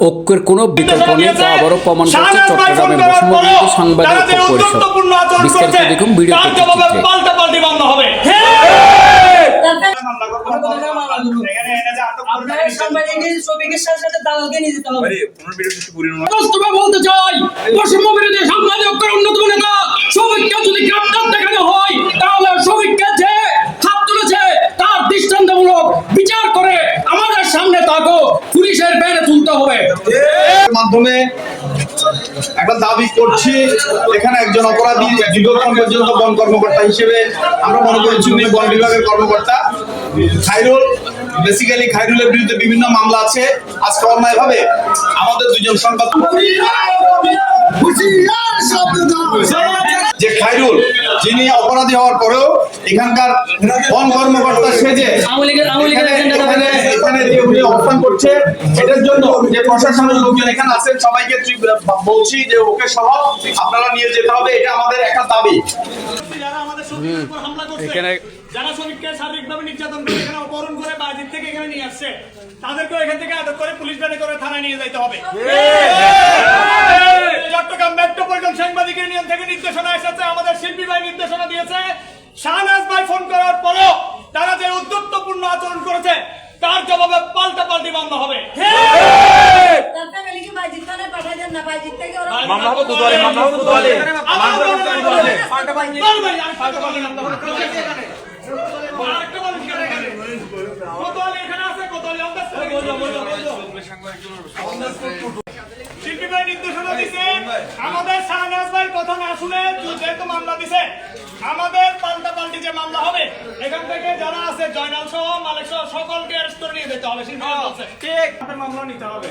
ঐক্যের কোনো বিকল্প নেই তা আবারও প্রমাণ করছে চট্টগ্রামের বসুমন্ত সাংবাদিক ঐক্য পরিষদ। বিস্তারিত দেখুন ভিডিও বলতে চাই বৈষম্য বিরোধী সাংবাদিক অন্যতম মাধ্যমে একটা দাবি করছি, এখানে একজন অপরাধী দীর্ঘক্ষণ পর্যন্ত বন কর্মকর্তা হিসেবে আমরা মনে করছি উনি বন বিভাগের কর্মকর্তা। খাইরুল বেসিক্যালি খাইরুলের বিরুদ্ধে বিভিন্ন মামলা আছে। আজকে অন্যায় ভাবে আমাদের দুজন সংবাদ খাইরুল যিনি অপরাধী হওয়ার পরেও এখানকার বন কর্মকর্তা সেজে এখানে যে উনি অবস্থান করছে এটার জন্য যে প্রশাসনের লোকজন এখানে আছেন সবাইকে বলছি যে ওকে সহ আপনারা নিয়ে যেতে হবে এটা আমাদের একটা দাবি। যারা আমাদের শ্রমিকের উপর যারা শ্রমিককে শারীরিকভাবে নির্যাতন করে এখানে অপহরণ করে বাজির থেকে এখানে নিয়ে আসছে তাদেরকেও এখান থেকে আটক করে পুলিশ ভ্যানে করে থানায় নিয়ে যাইতে হবে চট্টগ্রাম মেট্রোপলিটন সাংবাদিকের নিয়ম থেকে নির্দেশনা এসেছে আমাদের শিল্পী ভাই নির্দেশনা দিয়েছে শাহনাজ ভাই ফোন করার পরেও তারা যে উদ্যত্তপূর্ণ আচরণ করেছে তার জবাবে পাল্টা পাল্টি মামলা হবে শিল্পী ভাই নির্দেশনা আমাদের শাহনাজ ভাই কথা না শুনে যেহেতু মামলা দিছে। আমাদের পাল্টা পাল্টি যে মামলা হবে এখান থেকে যারা আছে জয়নাল সহ মালিক সহ সকলকে অ্যারেস্ট করে নিয়ে যেতে হবে বলছে। ঠিক। মামলা নিতে হবে।